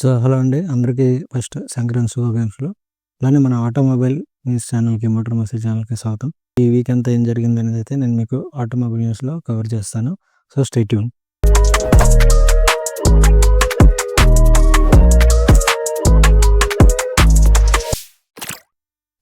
So hello అండి. అందరికీ first Sankranti శుభాకాంక్షలు. అలానే మన ఆటోమొబైల్ న్యూస్ ఛానల్కి మోటార్ మెసేజ్ ఛానల్కి స్వాగతం. ఈ వీక్ అంతా ఏం జరిగింది అనేది అయితే నేను మీకు ఆటోమొబైల్ న్యూస్లో కవర్ చేస్తాను. So stay tuned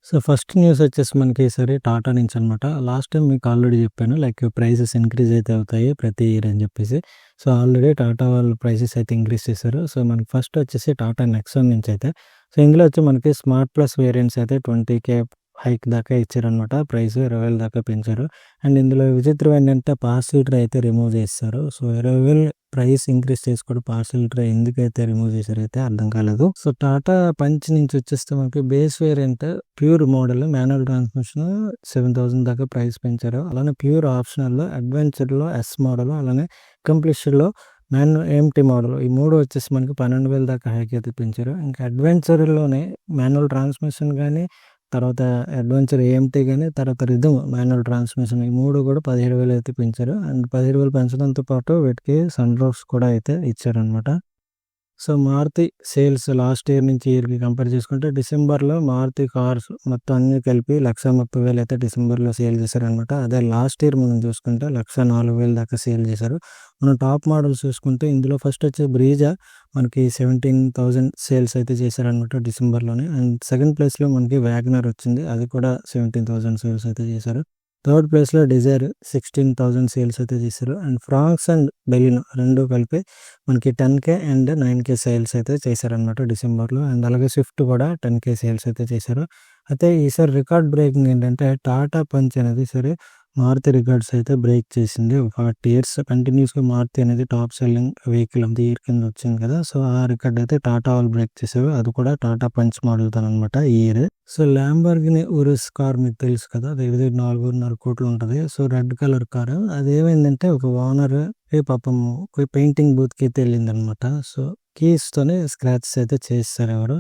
so first news వచ్చేసి మనకి సరే టాటా నుంచి అనమాట లాస్ట్ టైం మీకు ఆల్రెడీ చెప్పాను లైక్ ప్రైసెస్ ఇంక్రీజ్ అయితే అవుతాయి ప్రతి ఇయర్ అని చెప్పేసి. సో ఆల్రెడీ టాటా వాళ్ళు ప్రైసెస్ అయితే ఇంక్రీజ్ చేశారు. సో మనకి ఫస్ట్ వచ్చేసి టాటా నెక్సాన్ నుంచి అయితే. సో ఇందులో వచ్చి మనకి స్మార్ట్ ప్లస్ వేరియంట్స్ అయితే ట్వంటీ కే హైక్ దాకా ఇచ్చారనమాట ప్రైస్ ఇరవై వేలు దాకా పెంచారు. అండ్ ఇందులో విచిత్రం ఏంటంటే పాస్ ఫిల్టర్ అయితే రిమూవ్ చేస్తారు. సో ఇరవై వేలు ప్రైస్ ఇంక్రీజ్ చేసుకోవడం పాస్ ఫిల్టర్ ఎందుకైతే రిమూవ్ చేశారు అయితే అర్థం కాలేదు. సో టాటా పంచ్ నుంచి వచ్చేస్తే మనకి base variant pure model manual transmission seven thousand దాకా ప్రైస్ పెంచారు. అలానే ప్యూర్ ఆప్షనల్లో అడ్వెంచర్లో ఎస్ మోడల్ అలానే కంప్లీషన్లో మ్యాన్ ఎంటీ మోడల్ ఈ మూడు వచ్చేసి మనకి పన్నెండు వేల దాకా హైక్ అయితే పెంచారు. ఇంకా అడ్వెంచర్లోనే మాన్యువల్ ట్రాన్స్మిషన్ కానీ తర్వాత అడ్వెంచర్ ఏఎంటీ కానీ తర్వాత రిధమ్ మాన్యువల్ ట్రాన్స్మిషన్ ఈ మూడు కూడా పదిహేడు వేలు అయితే పెంచారు. అండ్ పదిహేడు వేలు పెంచడంతో పాటు వీటికి సన్ రూఫ్స్ కూడా అయితే ఇచ్చారనమాట so Maruti sales last year నుంచి ఇయర్కి కంపేర్ చేసుకుంటే డిసెంబర్లో మారుతి కార్స్ మొత్తం అన్ని కలిపి లక్ష ముప్పై వేలు అయితే డిసెంబర్లో సేల్ చేశారనమాట అదే లాస్ట్ ఇయర్ మనం చూసుకుంటే లక్ష నాలుగు వేలు దాకా సేల్ చేశారు. మనం టాప్ మోడల్స్ చూసుకుంటే ఇందులో ఫస్ట్ వచ్చే బ్రీజా మనకి సెవెంటీన్ థౌజండ్ సేల్స్ అయితే చేశారనమాట డిసెంబర్లోనే. అండ్ సెకండ్ ప్లేస్లో మనకి వ్యాగనర్ వచ్చింది అది కూడా సెవెంటీన్ థౌజండ్ సేల్స్ అయితే చేశారు. థర్డ్ ప్లేస్లో డిజైర్ సిక్స్టీన్ థౌజండ్ సేల్స్ అయితే చేశారు. అండ్ ఫ్రాంక్స్ అండ్ బెలిన్ రెండు కలిపి మనకి ten K and nine K sales అయితే చేశారనమాట డిసెంబర్లో. అండ్ అలాగే స్విఫ్ట్ కూడా టెన్ కే సేల్స్ అయితే చేశారు. అయితే ఈసారి రికార్డ్ బ్రేకింగ్ ఏంటంటే టాటా పంచ్ అనేది సరే మారుతి రికార్డ్స్ అయితే బ్రేక్ చేసింది. ఫార్టీ ఇయర్స్ కంటిన్యూస్గా మారుతి అనేది top selling vehicle of the year కింద వచ్చింది కదా. సో ఆ రికార్డ్ అయితే టాటా వాళ్ళు బ్రేక్ చేసేవి అది కూడా టాటా పంచ్ మోడల్ అనమాట ఈ year. So Lamborghini Urus car మీకు తెలుసు కదా. దగ్గర నాలుగున్నర కోట్లు ఉంటుంది. So red colour car. అది ఏమైందంటే ఒక ఓనర్ పాపం పెయింటింగ్ బూత్కి అయితే వెళ్ళింది అనమాట సో కీస్తోనే స్క్రాచెస్ అయితే చేస్తారు ఎవరు.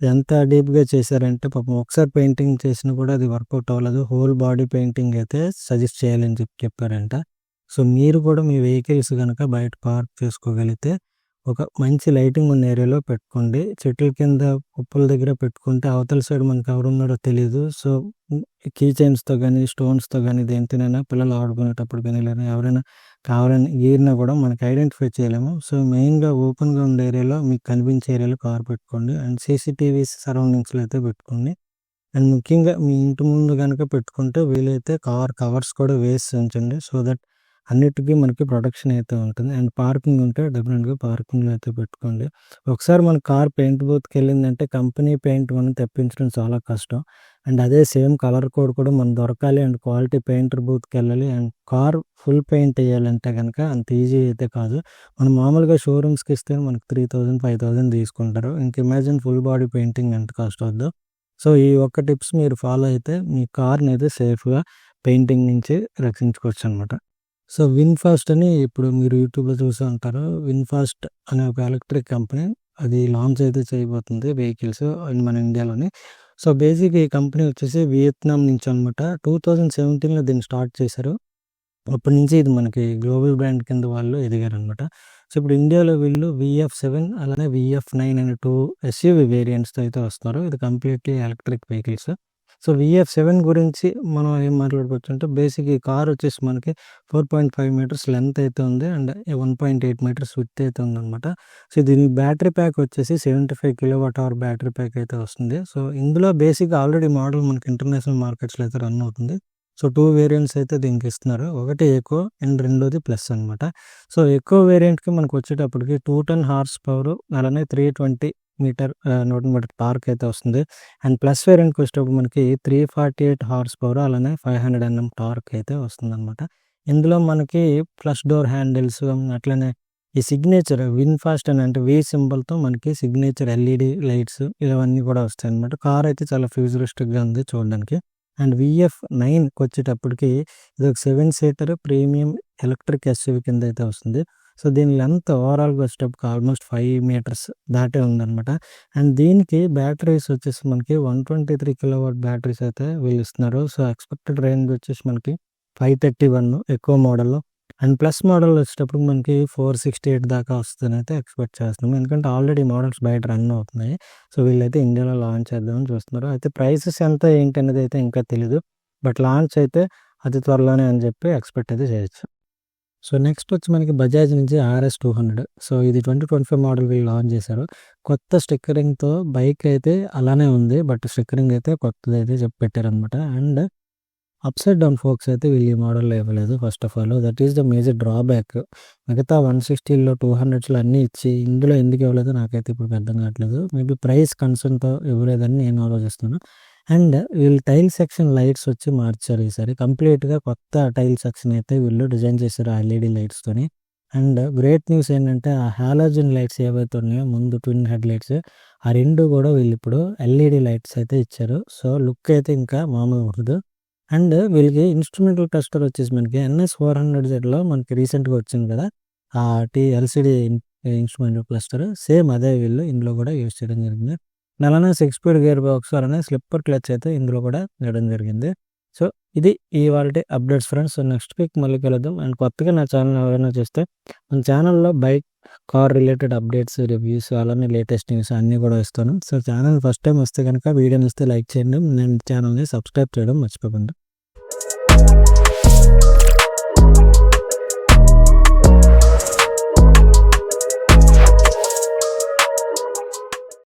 ఎంత డీప్గా చేశారంటే పాపం ఒకసారి పెయింటింగ్ చేసినా కూడా అది వర్కౌట్ అవ్వలేదు. హోల్ బాడీ పెయింటింగ్ అయితే సజెస్ట్ చేయాలని చెప్పి చెప్పారంట. సో మీరు కూడా మీ వెహికల్స్ కనుక బయట పార్క్ చేసుకోగలిగితే ఒక మంచి లైటింగ్ ఉన్న ఏరియాలో పెట్టుకోండి. చెట్ల కింద కుప్పల దగ్గర పెట్టుకుంటే అవతల సైడ్ మనకి ఎవరు ఉన్నారో తెలియదు సో కీ చైన్స్తో కానీ స్టోన్స్తో కానీ దేనితోనైనా పిల్లలు ఆడుకునేటప్పుడు కానీ లేదా ఎవరైనా కావాలని గీరినా కూడా మనకి ఐడెంటిఫై చేయలేము. సో మెయిన్గా ఓపెన్గా ఉన్న ఏరియాలో మీకు కనిపించే ఏరియాలో కార్ పెట్టుకోండి. అండ్ సీసీటీవీస్ సరౌండింగ్స్లో అయితే పెట్టుకోండి. అండ్ ముఖ్యంగా మీ ఇంటి ముందు కనుక పెట్టుకుంటే వీలైతే కార్ కవర్స్ కూడా వేసి ఉంచండి. సో దట్ అన్నిటికీ మనకి ప్రొటెక్షన్ అయితే ఉంటుంది. అండ్ పార్కింగ్ ఉంటే డెఫినెట్గా పార్కింగ్లో అయితే పెట్టుకోండి. ఒకసారి మన కార్ పెయింట్ బూత్కి వెళ్ళిందంటే కంపెనీ పెయింట్ మనం తెప్పించడం చాలా కష్టం. అండ్ అదే సేమ్ కలర్ కోడ్ కూడా మనం దొరకాలి అండ్ క్వాలిటీ పెయింటర్ బూత్కి వెళ్ళాలి అండ్ కార్ ఫుల్ పెయింట్ వేయాలంటే కనుక అంత ఈజీ అయితే కాదు. మనం మామూలుగా షోరూమ్స్కి ఇస్తే మనకి త్రీ థౌజండ్ ఫైవ్ థౌజండ్ తీసుకుంటారు. ఇంక ఇమాజిన్ ఫుల్ బాడీ పెయింటింగ్ ఎంత కాస్ట్ అవుద్దో. సో ఈ ఒక్క టిప్స్ మీరు ఫాలో అయితే మీ కార్ని అయితే సేఫ్గా పెయింటింగ్ నుంచి రక్షించుకోవచ్చు అనమాట సో విన్ ఫాస్ట్ అని ఇప్పుడు మీరు యూట్యూబ్లో చూసే ఉంటారు. విన్ ఫాస్ట్ అనే ఒక ఎలక్ట్రిక్ కంపెనీ అది లాంచ్ అయితే చేయబోతుంది వెహికల్స్ మన ఇండియాలోని. సో బేసిక్ ఈ కంపెనీ వచ్చేసి వియత్నాం నుంచి అనమాట. టూ థౌజండ్ సెవెంటీన్లో దీన్ని స్టార్ట్ చేశారు. అప్పటి నుంచి ఇది మనకి గ్లోబల్ బ్రాండ్ కింద వాళ్ళు ఎదిగారు అనమాట సో ఇప్పుడు ఇండియాలో వీళ్ళు విఎఫ్ సెవెన్ అలానే విఎఫ్ నైన్ అనే టూ ఎస్యూవి వేరియంట్స్తో అయితే వస్తున్నారు. ఇది completely electric vehicles. So VF seven గురించి మనం ఏం మాట్లాడుకోవచ్చు అంటే బేసిక్ ఈ కార్ వచ్చేసి మనకి four point five meters length అయితే ఉంది. And one point eight meters width అయితే ఉందన్నమాట. సో దీని బ్యాటరీ ప్యాక్ వచ్చేసి seventy five kilowatt hour battery pack అయితే వస్తుంది. సో ఇందులో బేసిక్ ఆల్రెడీ మోడల్ మనకి ఇంటర్నేషనల్ మార్కెట్స్లో అయితే రన్ అవుతుంది. సో టూ వేరియంట్స్ అయితే దీనికి ఇస్తున్నారు. ఒకటి ఎక్కువ అండ్ రెండోది ప్లస్ అనమాట సో ఎక్కువ వేరియంట్కి మనకు వచ్చేటప్పటికి టూ టెన్ హార్స్ పవర్ అలానే త్రీ ట్వంటీ మీటర్ నూట మీటర్ టార్క్ అయితే వస్తుంది. అండ్ ప్లస్ వేరియంట్కి వచ్చేటప్పుడు మనకి three forty eight horsepower అలానే ఫైవ్ హండ్రెడ్ ఎన్ఎం టార్క్ అయితే వస్తుంది అనమాట ఇందులో మనకి ఫ్లష్ డోర్ హ్యాండిల్స్ అట్లనే ఈ సిగ్నేచర్ విన్ ఫాస్ట్ అని అంటే వీ సింబల్తో మనకి సిగ్నేచర్ ఎల్ఈడి లైట్స్ ఇవన్నీ కూడా వస్తాయి అనమాట కార్ అయితే చాలా ఫ్యూజరిస్టిక్గా ఉంది చూడడానికి. అండ్ విఎఫ్ నైన్కి వచ్చేటప్పటికి ఇది ఒక seven seater premium electric SUV కింద అయితే వస్తుంది. సో దీని లెంత్ ఓవరాల్గా వచ్చేటప్పుడు ఆల్మోస్ట్ ఫైవ్ మీటర్స్ దాటే ఉందన్నమాట. అండ్ దీనికి బ్యాటరీస్ వచ్చేసి మనకి one twenty three kilowatt batteries అయితే వీళ్ళు ఇస్తున్నారు సో ఎక్స్పెక్టెడ్ రేంజ్ వచ్చేసి మనకి ఫైవ్ థర్టీ వన్ ఎక్కువ మోడల్లో అండ్ ప్లస్ మోడల్ వచ్చేటప్పుడు మనకి ఫోర్ సిక్స్టీ ఎయిట్ దాకా వస్తుందని అయితే ఎక్స్పెక్ట్ చేస్తున్నాం. ఎందుకంటే ఆల్రెడీ మోడల్స్ బయట రన్ అవుతున్నాయి. సో వీళ్ళైతే ఇండియాలో లాంచ్ చేద్దామని చూస్తున్నారు. అయితే ప్రైసెస్ ఎంత ఏంటి అనేది అయితే ఇంకా తెలీదు. బట్ లాంచ్ అయితే అతి త్వరలోనే అని చెప్పి ఎక్స్పెక్ట్ అయితే చేయొచ్చు. సో నెక్స్ట్ వచ్చి మనకి బజాజ్ నుంచి ఆర్ఎస్ టూ హండ్రెడ్. సో ఇది ట్వంటీ ట్వంటీ ఫైవ్ మోడల్ వీళ్ళు లాంచ్ చేశారు. కొత్త స్టిక్కరింగ్తో బైక్ అయితే అలానే ఉంది బట్ స్టిక్కరింగ్ అయితే కొత్తది అయితే చెప్పి పెట్టారనమాట and upside down forks అయితే వీళ్ళు ఈ మోడల్లో ఇవ్వలేదు first of all. That is the major drawback. మిగతా వన్ సిక్స్టీలో టూ హండ్రెడ్స్లో అన్నీ ఇచ్చి ఇందులో ఎందుకు ఇవ్వలేదు నాకైతే ఇప్పుడు అర్థం కావట్లేదు. మేబీ ప్రైస్ కన్సర్న్తో ఇవ్వలేదని నేను ఆలోచిస్తున్నాను అండ్ వీళ్ళు టైల్ సెక్షన్ లైట్స్ వచ్చి మార్చారు ఈసారి. కంప్లీట్గా కొత్త టైల్ సెక్షన్ అయితే వీళ్ళు డిజైన్ చేశారు ఆ ఎల్ఈడి లైట్స్తోని అండ్ గ్రేట్ న్యూస్ ఏంటంటే ఆ హాలోజన్ లైట్స్ ఏవైతే ఉన్నాయో ముందు ట్విన్ హెడ్ లైట్స్ ఆ రెండు కూడా వీళ్ళు ఇప్పుడు ఎల్ఈడి లైట్స్ అయితే ఇచ్చారు. సో లుక్ అయితే ఇంకా మామూలుగా ఉండదు. అండ్ వీళ్ళకి ఇన్స్ట్రుమెంటల్ క్లస్టర్ వచ్చేసి మనకి ఎన్ఎస్ ఫోర్ హండ్రెడ్ జెడ్లో మనకి రీసెంట్గా వచ్చింది కదా ఆ T LCD instrumental cluster same అదే వీళ్ళు ఇందులో కూడా యూజ్ చేయడం జరిగింది. అలానే సిక్స్ స్పీడ్ గేర్ బాక్స్ అలానే స్లిప్పర్ క్లచ్ అయితే ఇందులో కూడా వేయడం జరిగింది. సో ఇది ఈ వాళ్ళ updates friends so next week మళ్ళీ కలుద్దాం. అండ్ కొత్తగా నా ఛానల్ ఎవరైనా చూస్తే మన ఛానల్లో bike car related updates reviews అలానే లేటెస్ట్ న్యూస్ అన్నీ కూడా ఇస్తాను. సో ఛానల్ ఫస్ట్ టైం వస్తే కనుక వీడియోని వస్తే లైక్ చేయండి. నేను ఛానల్ని సబ్స్క్రైబ్ చేయడం మర్చిపోకుండా.